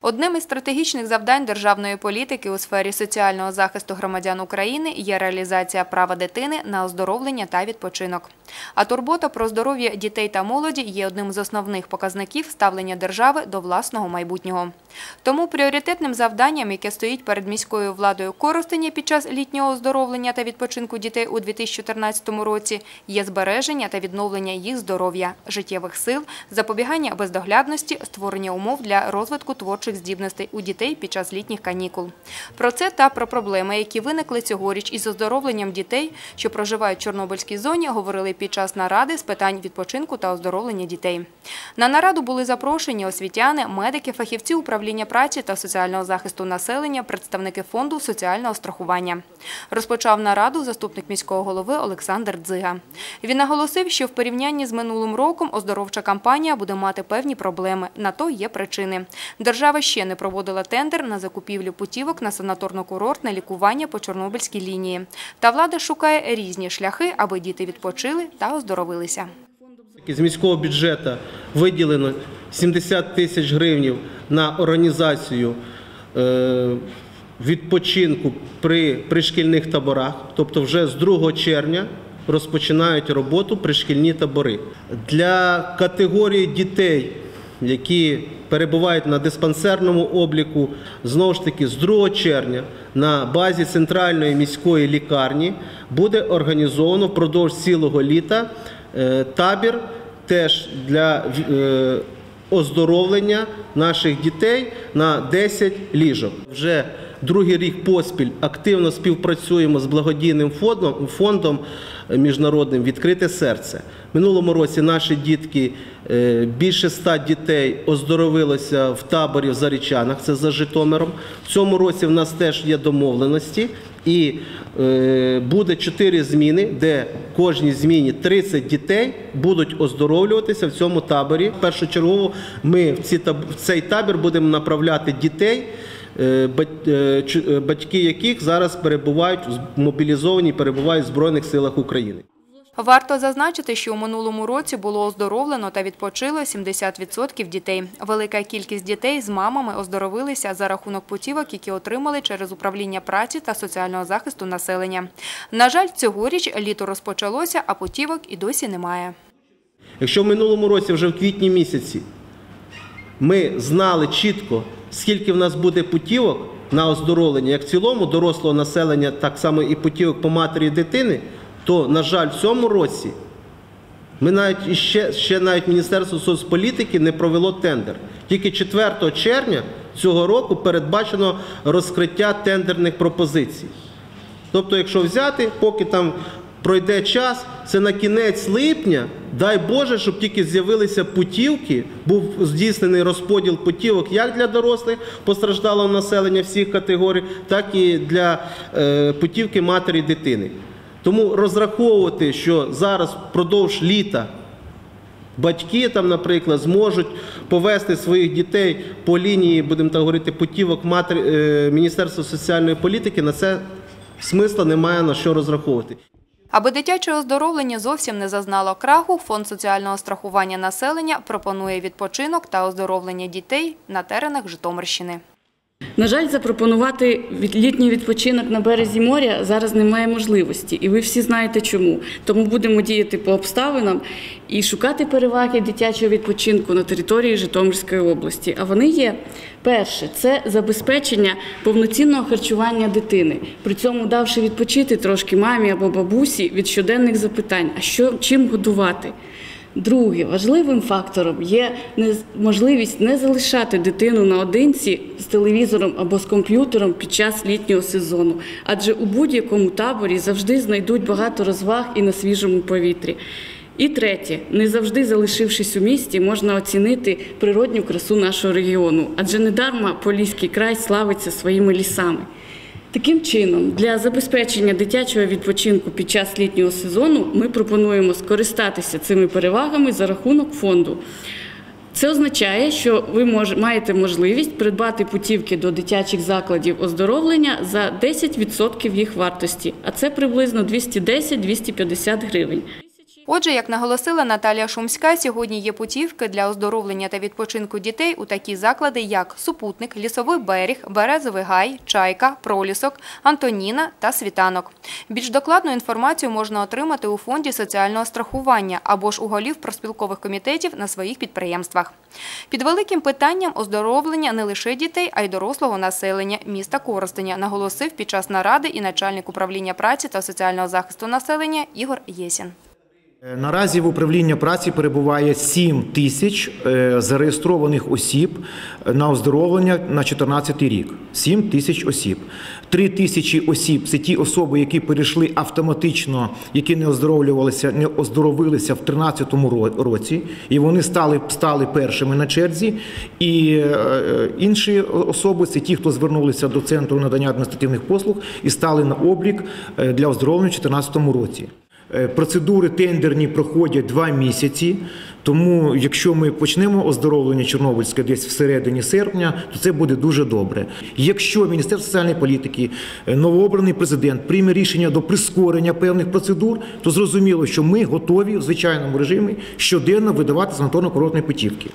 Одним із стратегічних завдань державної політики у сфері соціального захисту громадян України є реалізація права дитини на оздоровлення та відпочинок. А турбота про здоров'я дітей та молоді є одним з основних показників ставлення держави до власного майбутнього. Тому пріоритетним завданням, яке стоїть перед міською владою Коростеня під час літнього оздоровлення та відпочинку дітей у 2014 році, є збереження та відновлення їх здоров'я, життєвих сил, запобігання бездоглядності, створення умов для розвитку творчих здібностей у дітей під час літніх канікул. Про це та про проблеми, які виникли цьогоріч із оздоровленням дітей, що проживають в Чорнобильській зоні, говорили під час наради з питань відпочинку та оздоровлення дітей. На нараду були запрошені освітяни, медики, фахівці управління праці та соціального захисту населення, представники фонду соціального страхування. Розпочав нараду заступник міського голови Олександр Дзига. Він наголосив, що в порівнянні з минулим роком оздоровча кампанія буде мати певні проблеми. На то є причини. Держава ще не проводила тендер на закупівлю путівок на санаторно-курортне лікування по Чорнобильській лінії. Та влада шукає різні шляхи, аби діти відпочили та оздоровилися. З міського бюджету виділено 70 тисяч гривень на організацію е, відпочинку при пришкільних таборах. Тобто вже з 2 червня розпочинають роботу пришкільні табори. Для категорії дітей, які перебувають на диспансерному обліку, знову ж таки, з 2 червня на базі центральної міської лікарні буде організовано впродовж цілого літа е, табір теж для е, оздоровлення наших дітей на 10 ліжок. Вже другий рік поспіль активно співпрацюємо з благодійним фондом, фондом міжнародним Відкрите серце. Минулому році наші дітки, е, більше ста дітей оздоровилося в таборі в Зарічанах, це за Житомиром. В цьому році в нас теж є домовленості. І е, буде чотири зміни, де кожній зміні 30 дітей будуть оздоровлюватися в цьому таборі. Першочергово ми в цей табір будемо направляти дітей, е, е, е, батьки яких зараз перебувають мобілізовані, перебувають в Збройних силах України. Варто зазначити, що у минулому році було оздоровлено та відпочило 70% дітей. Велика кількість дітей з мамами оздоровилися за рахунок путівок, які отримали через управління праці та соціального захисту населення. На жаль, цьогоріч літо розпочалося, а путівок і досі немає. Якщо в минулому році, вже в квітні місяці, ми знали чітко, скільки в нас буде путівок на оздоровлення, як в цілому дорослого населення, так само і путівок по матері дитини, то, на жаль, в цьому році ми навіть ще, ще навіть Міністерство соцполітики не провело тендер. Тільки 4 червня цього року передбачено розкриття тендерних пропозицій. Тобто, якщо взяти, поки там пройде час, це на кінець липня, дай Боже, щоб тільки з'явилися путівки, був здійснений розподіл путівок як для дорослих постраждалого населення всіх категорій, так і для е, путівки матері дитини. Тому розраховувати, що зараз впродовж літа Батьки там, наприклад, зможуть повести своїх дітей по лінії, будемо так говорити, путівок матері, е, Міністерства соціальної політики. На це смисла немає на що розраховувати. Аби дитяче оздоровлення зовсім не зазнало краху, Фонд соціального страхування населення пропонує відпочинок та оздоровлення дітей на теренах Житомирщини. На жаль, запропонувати літній відпочинок на березі моря зараз немає можливості, і ви всі знаєте чому. Тому будемо діяти по обставинам і шукати переваги дитячого відпочинку на території Житомирської області. А вони є перше це забезпечення повноцінного харчування дитини, при цьому давши відпочити трошки мамі або бабусі від щоденних запитань, а що чим годувати. Друге, важливим фактором є можливість не залишати дитину наодинці з телевізором або з комп'ютером під час літнього сезону, адже у будь-якому таборі завжди знайдуть багато розваг і на свіжому повітрі. І третє, не завжди залишившись у місті, можна оцінити природню красу нашого регіону, адже недарма Поліський край славиться своїми лісами. Таким чином, для забезпечення дитячого відпочинку під час літнього сезону ми пропонуємо скористатися цими перевагами за рахунок фонду. Це означає, що ви маєте можливість придбати путівки до дитячих закладів оздоровлення за 10% їх вартості, а це приблизно 210-250 гривень. Отже, як наголосила Наталія Шумська, сьогодні є путівки для оздоровлення та відпочинку дітей у такі заклади, як Супутник, Лісовий берег, Березовий гай, Чайка, Пролісок, Антоніна та Світанок. Більш докладну інформацію можна отримати у фонді соціального страхування або ж у голів проспілкових комітетів на своїх підприємствах. Під великим питанням оздоровлення не лише дітей, а й дорослого населення міста Коростеня, наголосив під час наради і начальник управління праці та соціального захисту населення Ігор Єсін. Е, Наразі в управління праці перебуває 7 тисяч е, зареєстрованих осіб на оздоровлення на 2014 рік. 7 тисяч осіб. 3 тисячі осіб це ті особи, які перейшли автоматично, які не оздоровлювалися, не оздоровилися в 2013 році, і вони стали, стали першими на черзі. І е, інші особи це ті, хто звернулися до центру надання адміністративних послуг і стали на облік для оздоровлення в 2014 році. Е, Процедури тендерні проходять два місяці. Тому, якщо ми почнемо оздоровлення Чорнобильське десь всередині серпня, то це буде дуже добре. Якщо Міністерство соціальної політики, е, новообраний президент прийме рішення до прискорення певних процедур, то зрозуміло, що ми готові в звичайному режимі щоденно видавати санаторно-курортні путівки.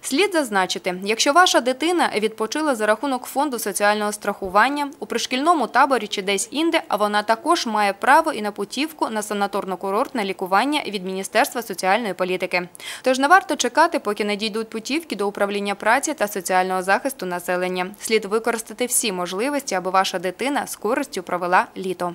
Слід зазначити, якщо ваша дитина відпочила за рахунок фонду соціального страхування у пришкільному таборі чи десь інде, а вона також має право і на путівку на санаторно-курортне лікування від Міністерства соціальної політики. Тож не варто чекати, поки не дійдуть путівки до управління праці та соціального захисту населення. Слід використати всі можливості, аби ваша дитина з користю провела літо.